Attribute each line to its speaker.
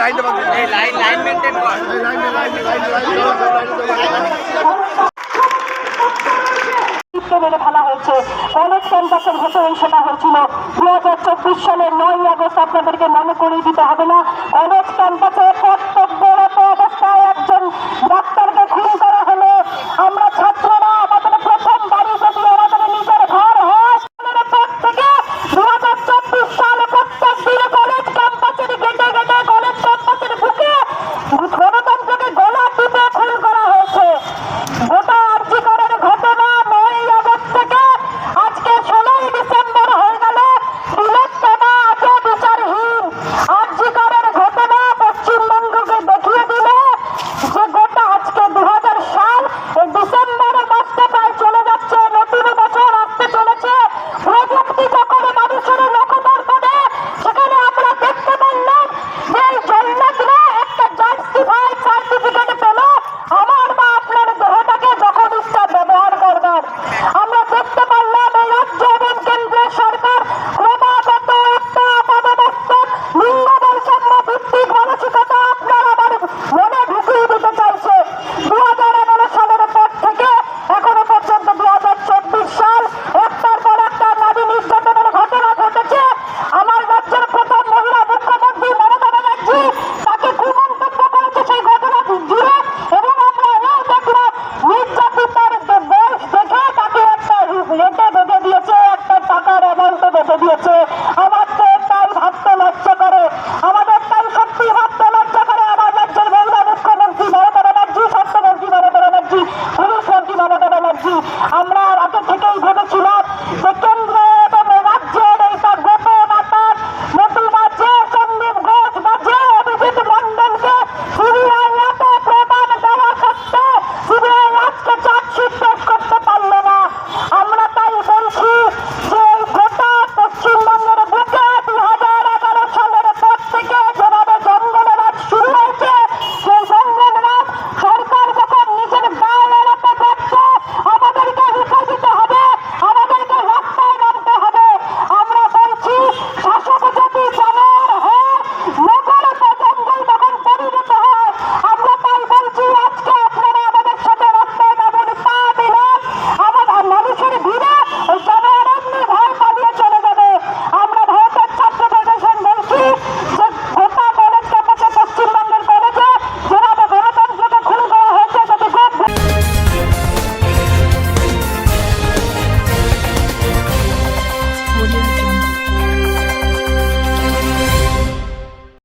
Speaker 1: Line
Speaker 2: হয়েছে। অনেক ক্যাম্পাসের ঘোষণা শোনা হয়েছিল। দু হাজার চব্বিশ সালের নয় আগস্ট আপনাদেরকে মনে করিয়ে দিতে হবে না। অনেক ক্যাম্পাসে কত